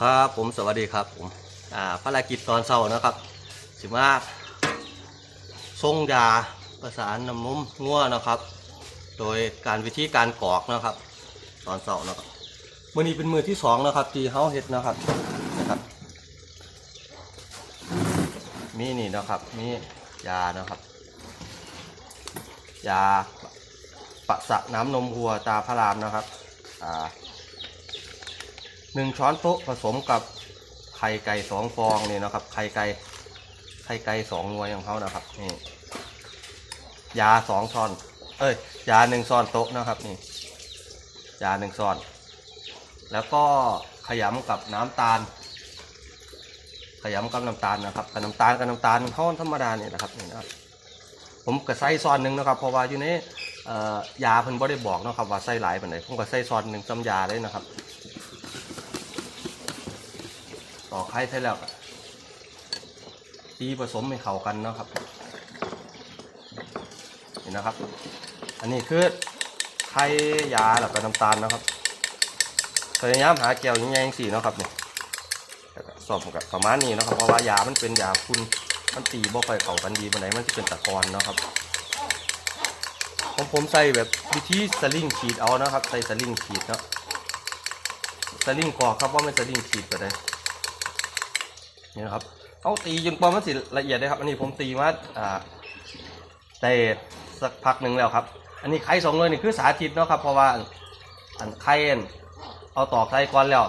ครับผมสวัสดีครับผมอ่าภารกิจตอนเช้านะครับสิมาส่งยาประสานน้ำนมงัวนะครับ โดยการวิธีการกรอกนะครับ ตอนเช้านะครับมือนี้เป็นมือที่สองนะครับที่เฮาเฮ็ดนะครับนะครับ มีนี่นะครับมียานะครับ ยาปะสะน้ำนมวัวตาพระรามนะครับอ่า หนึ่งช้อนโต๊ะผสมกับไข่ไก่สองฟองนี่นะครับไข่ไก่ไข่ไก่สองนวยของเขานะครับนี่ยาสองช้อน เอ้ยยาหนึ่งช้อนโต๊ะนะครับนี่ยาหนึ่งช้อน แล้วก็ขยำกับน้ำตาล ขยำกับน้ำตาลนะครับกับน้ำตาลกับน้ำตาลห้อนธรรมดาเนี่ยนะครับนี่นะครับผมก็ใส่ซอนหนึ่งนะครับเพราะว่าอยู่ในเอ่อยาเพิ่นบ่ได้บอกนะครับว่าใส่หลายปานใดผมก็ใส่ซอนหนึ่งจำยาเลยนะครับ ต่อไข่ใช่แล้วตีผสมให้เข้ากันเนาะครับนี่นะครับ อันนี้คือไข่ยาแล้วก็น้ำตาลนะครับพยายามหาแก้วยังไงสี่เนาะครับเนี่ยสอบกับประมาณนี้นะครับเพราะว่ายามันเป็นยาคุณมันตีบ่ค่อยเข้ากันดีปานไหนมันจะเป็นตะกอนเนาะครับของผมใส่แบบวิธีสลิงฉีดเอานะครับ ใส่สลิงฉีดเนาะสลิงกอกครับว่าไมันสลิงฉีดก็ได้ นี่นะครับเอาตีจนกว่ามันสิละเอียดเลยครับ อันนี้ผมตีมาอ่าได้สักพักหนึ่งแล้วครับ อันนี้ไข่สองเลยนี่คือสาธิตเนาะครับ เพราะว่าอันไข่อันเอาตอกไข่ก่อนแล้ว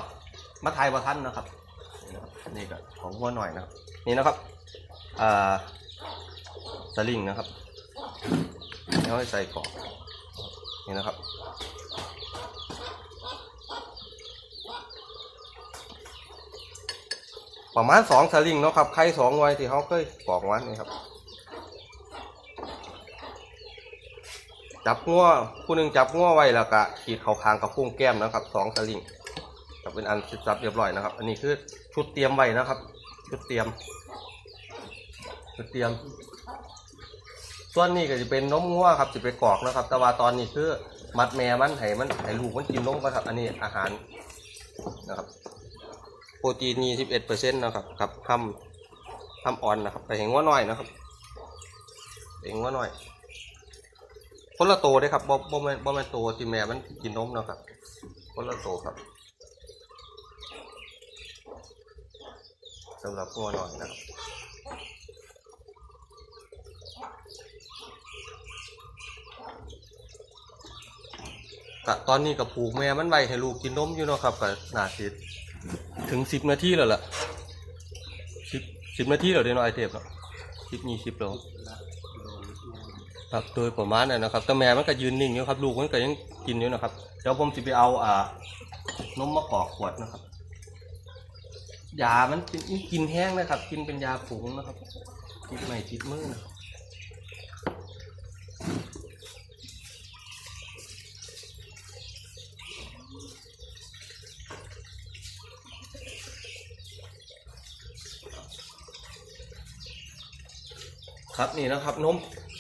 มาไทยประทันนะครับนี่ก็ของวัวหน่อยนะครับ นี่นะครับอ่าสลิงนะครับแล้วให้ใส่กรอกนี่นะครับ ประมาณสองสลิงเนาะครับไข่สองไว้ที่เขาเคยปอกว้นี่ครับ จับงัวผู้หนึ่งจับงัวไว้แล้วก็ขีดเขาคางกับพุ่งแก้มนะครับสองสลิงจะเป็นอันสับเรียบร้อยนะครับ อันนี้คือชุดเตรียมไว้นะครับ ชุดเตรียม ชุดเตรียม ส่วนนี้ก็จะเป็นนมงัวครับจะไปกอกนะครับ แต่ว่าตอนนี้คือมัดแม่มันให้มันให้ลูกมันกินนมก่อนครับ อันนี้อาหารนะครับ รตีนมี11เปอร์เซ็นต์นะครับกับทำทำอ่อนนะครับไปเห็นว่าน้อยนะครับเห็นว่าน้อย คนละโตเด้ครับบ่บ่แม่บ่แม่โตที่แม่มันกินนมนะครับ คนละโตครับสำหรับงัวน้อยนะครับกะตอนนี้กับผูกแม่มันไว้ให้ลูกกินนมอยู่เนาะครับกับหนาสิ ถึงสิบนาทีแล้วล่ะสิบสิบนาทีแล้วเดี๋ยวนาะไอเทปเนาะสิบยี่สิบแล้วครับโดยประมาณนั้นนะครับแต่แม่มันก็ยืนนิ่งอยู่ครับ ลูกมันก็ยังกินอยู่นะครับเดี๋ยวผมจะไปเอาอ่านมมะกอกขวดนะครับยามันเป็นกินแห้งนะครับ กินเป็นยาผงนะครับติดไม่ติดมือนะครับ ครับนี่นะครับนม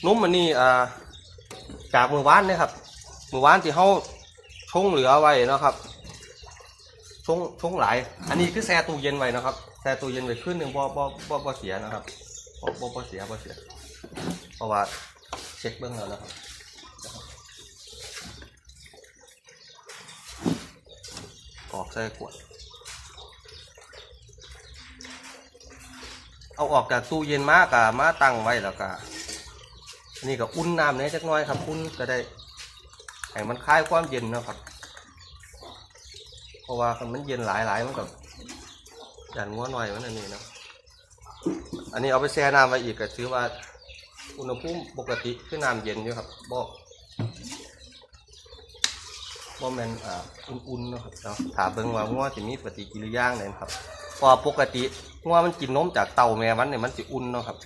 นมมันนี่อ่าจากมือวานนะครับมือวานที่เขาชงเหลือไว้นะครับชงชงหลาย อันนี้คือแช่ตู้เย็นไว้นะครับแช่ตู้เย็นไว้ขึ้นหนึ่งบ่บ่บ่บ่เสียนะครับบ่บ่บ่เสียบ่เสียเพราะว่าเช็คเบื้องแล้วนะครับกรอกใส่ขวด เอาออกจากตู้เย็นมากะมาตั้งไว้แล้วก็อันนี่ก็อุ่นน้ำเนี่ยจักหน้อยครับอุ่นก็ได้ให้มันคลายความเย็นนะครับ เพราะว่ามันเย็นหลายหลายๆมันกับยันงัวหน่อยมันอันนี้นะอันนี้เอาไปแช่น้ำไว้อีกก็ถือว่า อุณหภูมิปกติคือน้ำเย็นอยู่ครับบ่บ่แมนอ่าอุ่นๆนะครับเนาะถามเบิ่งว่างัวสิมีปฏิกิริยาไหนครับ พราะว่าปกติงัวมันกินนมจากเต่าแม่มันเนี่ยมันสิอุ่นเนาะครับ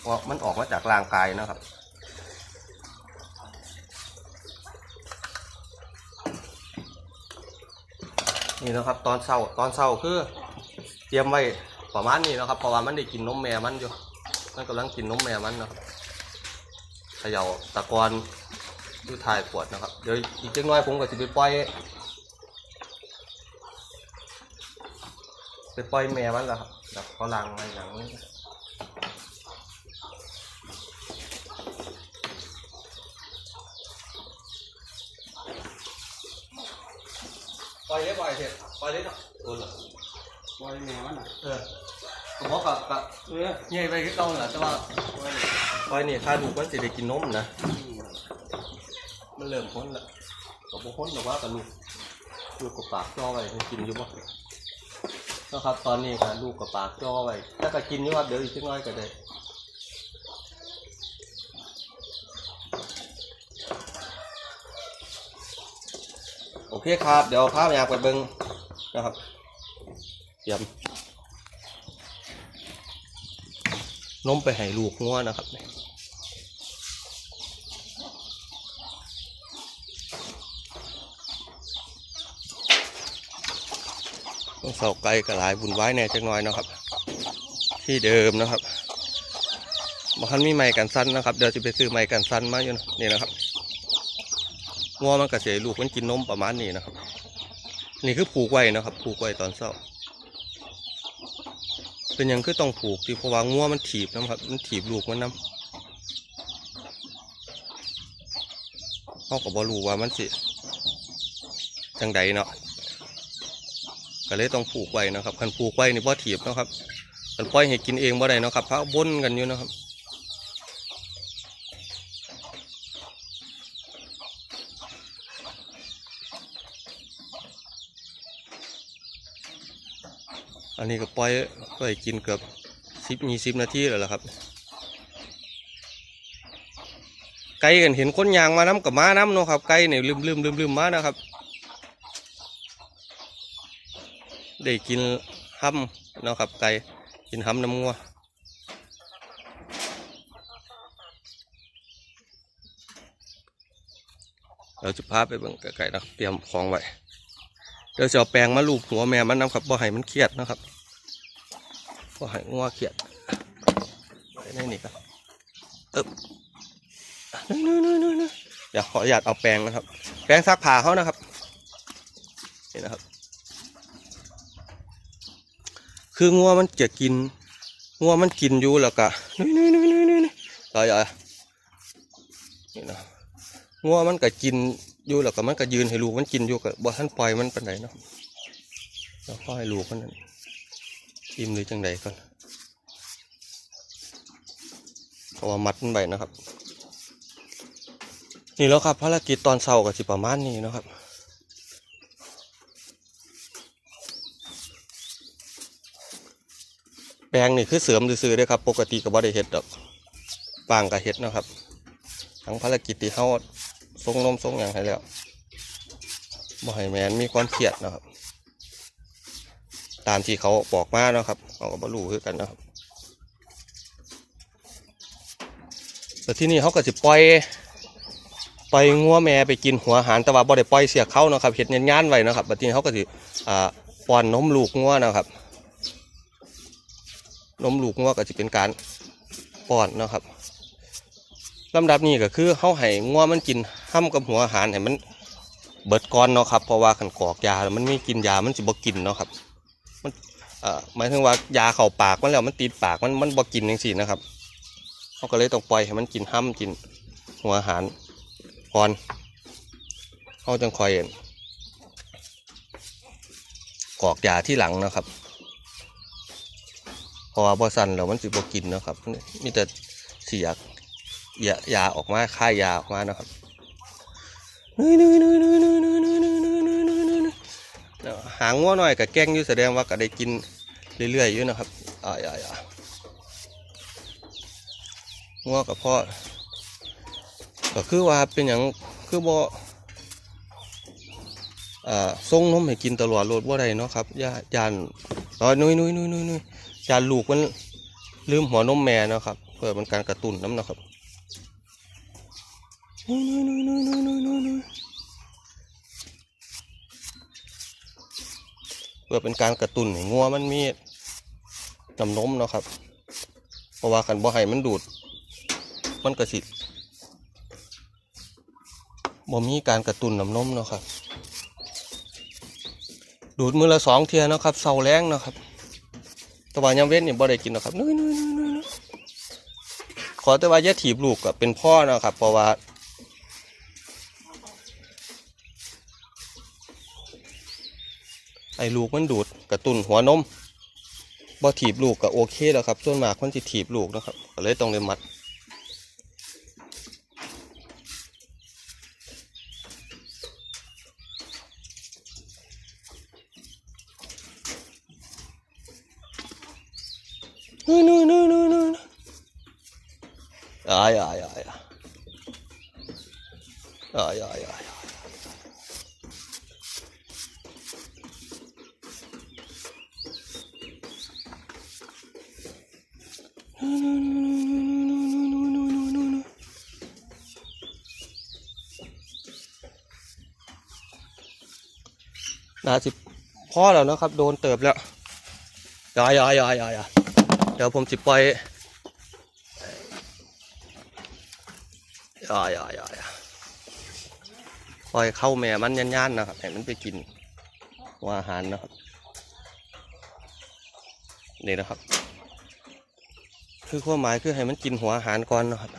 เพราะมันออกมาจากร่างกายนะครับนี่นะครับตอนเช้าตอนเช้าคือเตรียมไว้ประมาณนี้นะครับเพราะว่ามันได้กินนมแม่มันอยู่มันกำลังกินนมแม่มันเนาะเขย่าตะกอนอยู่ถ่ายขวดนะครับเดี๋ยวอีกจังน้อยผมก็จะไปปล่อย ไปปล่อยแม่มันแล้วครับแบบเขาลังมาอย่างนี้ปล่อยเลยปล่อยเถอะปล่อยเลยเนาะโอ้เหรอปล่อยแมวมันน่ะเออผมบอกกับกับเออใหญ่ไปก็เก่าแหละแต่ว่าปล่อยนี่ค่าดูมันสิได้กินนมนะมันเริ่มพ้นละก็บ่พ้นแต่ว่ากับลูกลูกกับปากจ่อไว้มันกินอยู่บ่ นะครับ ตอนนี้ค่ะลูกกับปากจ่อไว้ถ้าก็กินอยู่ครับเดี๋ยวอีกสักหน้อยก็ได้โอเคครับ เดี๋ยวพาไปอยากไปเบิ่งนะครับเตรียมนมไปให้ลูกงัวนะครับ ต้อง เสาไกลกับหลายบุญไว้แน่จักหน่อยนะครับ ที่เดิมนะครับบางคันมีไม้กันสั้นนะครับเดี๋ยวจะไปซื้อไม้กันสั้นมาอยู่นะนี่นะครับงัวมันกระเสียลูกมันกินนมประมาณนี้นะครับ นี่คือผูกไว้นะครับ ผูกไว้ตอนเช้าเป็นยังคือต้องผูกที่เพราะว่างัวมันถีบนะครับ มันถีบลูกมันน้ำเขาก็บบอรู้ว่ามันสิจังใดเนาะ ก็เลยต้องผูกไว้นะครับคันผูกไว้นี่บ่ถีบนะครับคันปล่อยให้กินเองบ่ได้นะครับพระบนกันอยู่นะครับอันนี้ก็ปล่อยปล่อยกินเกือบสิบยี่สิบนาทีแล้วล่ะครับ ไก่กันเห็นคนยางมาน้ำกับม้าน้ำเนาะครับไก่เนี่ยลืมลืมลืมลืมมานะครับ ได้กินห้ำเนาะครับไก่กินห้ำน้ำงัวเราจะพาไปเบิ่งไก่นะเตรียมของไว้เดี๋ยวจะเอาแปรงมาลูบหัวแม่มันน้ำครับบ่ให้มันเครียดนะครับบ่ให้งัวเครียดไปในนี่ครับเอ๊บนู่นนู่นนู่นนู่นเดี๋ยวขออนุญาตเอาแปรงนะครับ แปรงซักผ้าเขานะครับนี่นะครับ คืองัวมันจะกินงัวมันกินอยู่แล้วก็นี่นี่นี่นี่นี่ต่อยอะนี่นะงัวมันก็กินอยู่แล้วก็มันก็ยืนให้ลูกมันกินอยู่กับบ่ท่านปล่อยมันปานไหนเนาะแล้วก็ให้ลูกมันนั่นอิ่มหรือจังใดก่อนเพราะว่ามัดมันไปนะครับ นี่แล้วครับภารกิจตอนเช้าก็สิประมาณนี้นะครับ แปลงนี่คือเสริมซื่อๆด้อครับ ปกติก็บ่ได้เฮ็ดดอกปางก็เฮ็ดนะครับ ทั้งภารกิจที่เฮาส่งนมส่งหยังให้แล้วบ่ให้แมนมีความเครียดนะครับ ตามที่เขาบอกมาเนาะครับเขาก็บ่รู้คือกันนะครับแต่ที่นี่เขาก็สิปล่อยปล่อยงัวแม่ไปกินหัวอาหารแต่ว่าบ่ได้ปล่อยเสียเขาเนาะครับเฮ็ดยนๆไว้นะครับบัดนี้เขาก็สิอ่าป้อนนมลูกงัวนะครับ นมลูกงัวก็จะเป็นการป้อนนะครับลำดับนี้ก็คือเขาให้งัวมันกินห้ำกับหัวอาหารให้มันเบิดก้อนเนาะครับเพราะว่าขันกอกยาแล้วมันไม่กินยามันสิบ่กินเนาะครับมันเอ่อหมายถึงว่ายาเข้าปากมันแล้วมันติดปากมันมันบ่กินจังซี่นะครับเขาก็เลยต้องปล่อยให้มันกินห้ำกินหัวอาหารก่อนเขาจังคอยกอกยาที่หลังนะครับ ราะว่าบอสันแล้วมันสิบ่กินนะครับมีแต่เสียกยายาออกมาค่ายาออกมานะครับหางงัวหน่อยกับแกงอยู่แสดงว่าก็ได้กินเรื่อยๆอยู่นะครับอ่าอ่าอ่างัวกับพ่อก็คือว่าเป็นอย่างคือบ่อ่าส่งนมให้กินตลอดโลดว่าไรเนาะครับยายานน้อยนุ้ยนุ้ยนุ้ยนุ้ย จานลูกมันลืมหัวนมแม่เนาะครับ เพื่อมันการกระตุ้นน้ำนะครับเพื่อเป็นการกระตุ้นให้งัวมันมีน้ำนมนะครับ เพราะว่าคันบ่ให้มันดูด มันกระสิบ่มีการกระตุ้นน้ำนมนะครับ ดูดมือละสองเทียนะครับเสาแรงนะครับ ตะวันยามเว้นเนี่ยบ่ได้กินหรอกครับนุ้ยนุ้ยนุ้ยนุยนุยขอแต่ว่าอย่าถีบลูกกับเป็นพ่อนะครับ เพราะว่าไอ้ลูกมันดูดกระตุนหัวนมบ่ถีบลูกก็โอเคแล้วครับ ส่วนมากคนจะถีบลูกนะครับก็เลยต้องเลยมัด นู่นนู่นนู่นนู่นนู่นอ่ายอ่ายอ่ายอ่ายอ่ายอายอ่าน่าสิพ่อแล้วนะครับ โดนเติบแล้วอย่าอย่าอย่าอย่าอย่า เดี๋ยวผมจิปล่อยอย่าอย่าอย่าอย่าปล่อยเข้าแม่มันย่านๆนะครับให้มันไปกินหัวอาหารนะครับนี่นะครับ คือความหมายคือให้มันกินหัวอาหารก่อนนะครับ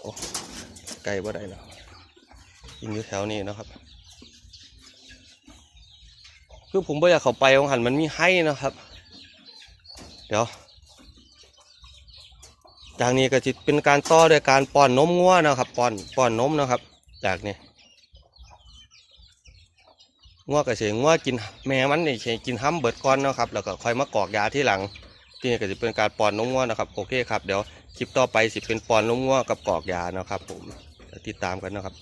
โอ้ไก่บ่ได้แล้ว กินอยู่แถวนี้นะครับ คือผมไม่อยากเข้าไปของหันมันมีให้นะครับ เดี๋ยว จากนี้ก็จะเป็นการต่อโดยการป้อนนมงัวนะครับป้อนป้อนนมนะครับ จากนี้งัวก็เสียงัวกินแม่มันนี่เสียกินห้ำเบิดก้อนนะครับ แล้วก็ค่อยมากอกยาที่หลัง ที่นี่ก็จะเป็นการป้อนนมงัวนะครับโอเคครับเดี๋ยวคลิปต่อไปสิเป็นป้อนนมงัวกับกอกยานะครับ ผมติดตามกันนะครับ